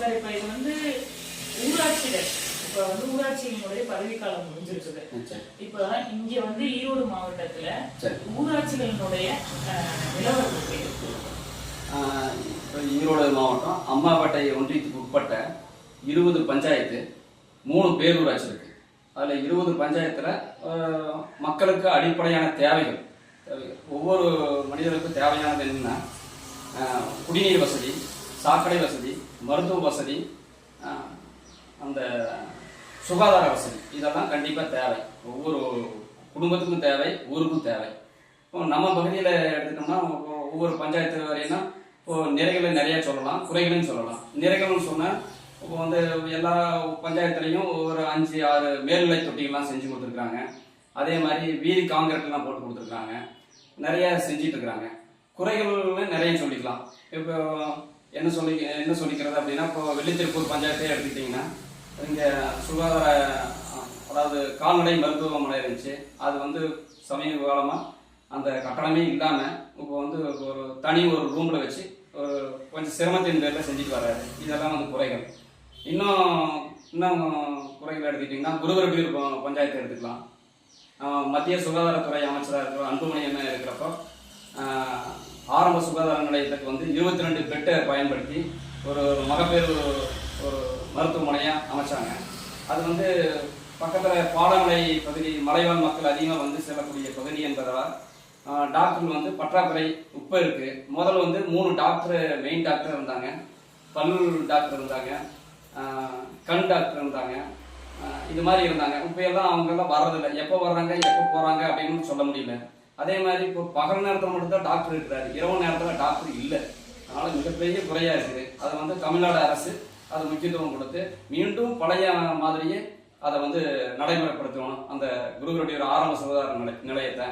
Sir இப்ப இது வந்து ஊராட்சிகள் இப்ப வந்து ஊராட்சியினுடைய பதவிக்காலம் முடிஞ்சிருக்குது. சரி இப்ப இங்க வந்து ஈரோடு மாவட்டத்துல ஊராட்சிகளினுடைய? ஆஹ் இப்ப ஈரோடு மாவட்டம் அம்மாப்பேட்டை ஒன்றியத்துக்கு உட்பட்ட இருபது பஞ்சாயத்து மூணு பேரூராட்சி இருக்கு. அதில் இருபது பஞ்சாயத்தில் மக்களுக்கு அடிப்படையான தேவைகள். ஒவ்வொரு மனிதருக்கும் தேவையானது என்னன்னா குடிநீர் வசதி சாக்கடை வசதி மருத்துவ வசதி அந்த சுகாதார வசதி இதெல்லாம் கண்டிப்பாக தேவை. ஒவ்வொரு குடும்பத்துக்கும் தேவை ஊருக்கும் தேவை. இப்போ நம்ம பகுதியில் எடுத்துட்டோம்னா ஒவ்வொரு பஞ்சாயத்து வரையினா இப்போ நிறைகளை நிறையா சொல்லலாம் குறைகளையும் சொல்லலாம். நிறைகள்னு சொன்னால் இப்போ வந்து எல்லா பஞ்சாயத்துலையும் ஒரு அஞ்சு ஆறு மேல்நிலை தொட்டிகள்லாம் செஞ்சு கொடுத்துருக்காங்க அதே மாதிரி வீதி காங்கிரட்லாம் போட்டு கொடுத்துருக்காங்க நிறைய செஞ்சிட்ருக்குறாங்க குறைகள்னு நிறைய சொல்லிக்கலாம். இப்போ என்ன சொல்லி என்ன சொல்லிக்கிறது அப்படின்னா இப்போ வெள்ளித்திருப்பூர் பஞ்சாயத்தே எடுத்துக்கிட்டிங்கன்னா இங்கே சுகாதார அதாவது கால்நடை மருத்துவமனை இருந்துச்சு. அது வந்து சமீப காலமாக அந்த கட்டணமே இல்லாமல் இப்போ வந்து ஒரு தனி ஒரு ரூமில் வச்சு ஒரு கொஞ்சம் சிரமத்தின் பேரில் செஞ்சுட்டு வர்றாரு. இதெல்லாம் வந்து குறைகள். இன்னும் இன்னும் குறைகள் எடுத்துக்கிட்டிங்கன்னா குருவரப்பீர் பஞ்சாயத்தை பஞ்சாயத்து எடுத்துக்கலாம். மத்திய சுகாதாரத்துறை அமைச்சராக இருக்கிற அன்புமணி என்ன இருக்கிறப்போ ஆரம்ப சுகாதார நிலையத்துக்கு வந்து இருபத்தி ரெண்டு பெட்டை பயன்படுத்தி ஒரு மகப்பேறு ஒரு மருத்துவமனையாக அமைச்சாங்க. அது வந்து பக்கத்தில் பாடமலை பகுதி மலைவாழ் மக்கள் அதிகமாக வந்து செல்லக்கூடிய பகுதி என்பதால் டாக்டர் டாக்டர்கள் வந்து பற்றாக்குறை உப்பு இருக்குது முதல்ல வந்து மூணு டாக்டர் மெயின் டாக்டர் இருந்தாங்க. பல்லூர் டாக்டர் இருந்தாங்க. கண் டாக்டர் இருந்தாங்க. இது மாதிரி இருந்தாங்க. இப்போ எல்லாம் அவங்கெல்லாம் வர்றதில்லை. எப்போ வர்றாங்க எப்போ போகிறாங்க அப்படின்னு சொல்ல முடியல. அதே மாதிரி இப்போ பகல் நேரத்தில் மட்டும்தான் டாக்டர் இருக்கிறாரு. இரவு நேரத்தில் டாக்டர் இல்லை. அதனால் மிகப்பெரிய குறையாக இருக்குது. அதை வந்து தமிழ்நாடு அரசு அது முக்கியத்துவம் கொடுத்து மீண்டும் பழைய மாதிரியே அதை வந்து நடைமுறைப்படுத்தணும். அந்த குருவருடைய ஒரு ஆரம்ப சுகாதார நிலை நிலையத்தை.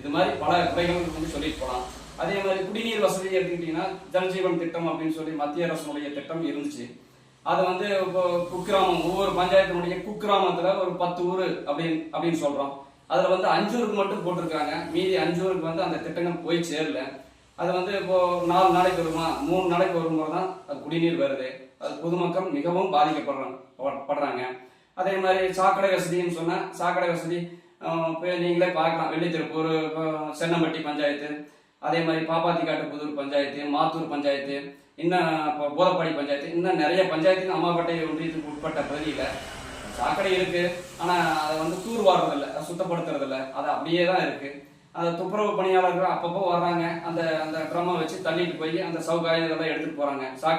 இது மாதிரி பல குறைகள் வந்து சொல்லிட்டு போகலாம் அதே மாதிரி குடிநீர் வசதி எடுத்துக்கிட்டிங்கன்னா ஜல்ஜீவன் திட்டம் அப்படின்னு சொல்லி மத்திய அரசுடைய திட்டம் இருந்துச்சு. அதை வந்து இப்போ குக்கிராமம் ஒவ்வொரு பஞ்சாயத்தினுடைய குக்கிராமத்தில் ஒரு பத்து ஊர் அப்படின்னு அப்படின்னு சொல்கிறோம் அதில் வந்து அஞ்சு ஊருக்கு மட்டும் போட்டிருக்காங்க. மீதி அஞ்சு ஊருக்கு வந்து அந்த திட்டங்கள் போய் சேரல. அது வந்து இப்போது நாலு நாளைக்கு வருமா? மூணு நாளைக்கு வரும்போது தான் அது குடிநீர் வருது. அது பொதுமக்கள் மிகவும் பாதிக்கப்படுறாங்க படுறாங்க. அதே மாதிரி சாக்கடை வசதின்னு சொன்னால் சாக்கடை வசதி போய் நீங்களே பார்க்கலாம். வெள்ளித்திருப்பூர் இப்போ சென்னம்பட்டி பஞ்சாயத்து. அதே மாதிரி பாப்பாத்திக்காட்டு புதூர் பஞ்சாயத்து மாத்தூர் பஞ்சாயத்து இன்னும் இப்போ போதப்பாடி பஞ்சாயத்து இன்னும் நிறைய பஞ்சாயத்து அம்மாப்பேட்டை ஒன்றியத்துக்கு உட்பட்ட பகுதியில் சாக்கடை இருக்கு. ஆனா அதை வந்து தூர் வாடுறதில்ல அதை சுத்தப்படுத்துறது இல்ல அது அப்படியே தான் இருக்கு. அந்த துப்புரவு பணியாளர்கள் அப்பப்போ வர்றாங்க. அந்த அந்த ட்ரம்மை வச்சு தள்ளிட்டு போய் அந்த சவுகாயம் இதெல்லாம் எடுத்துட்டு போறாங்க.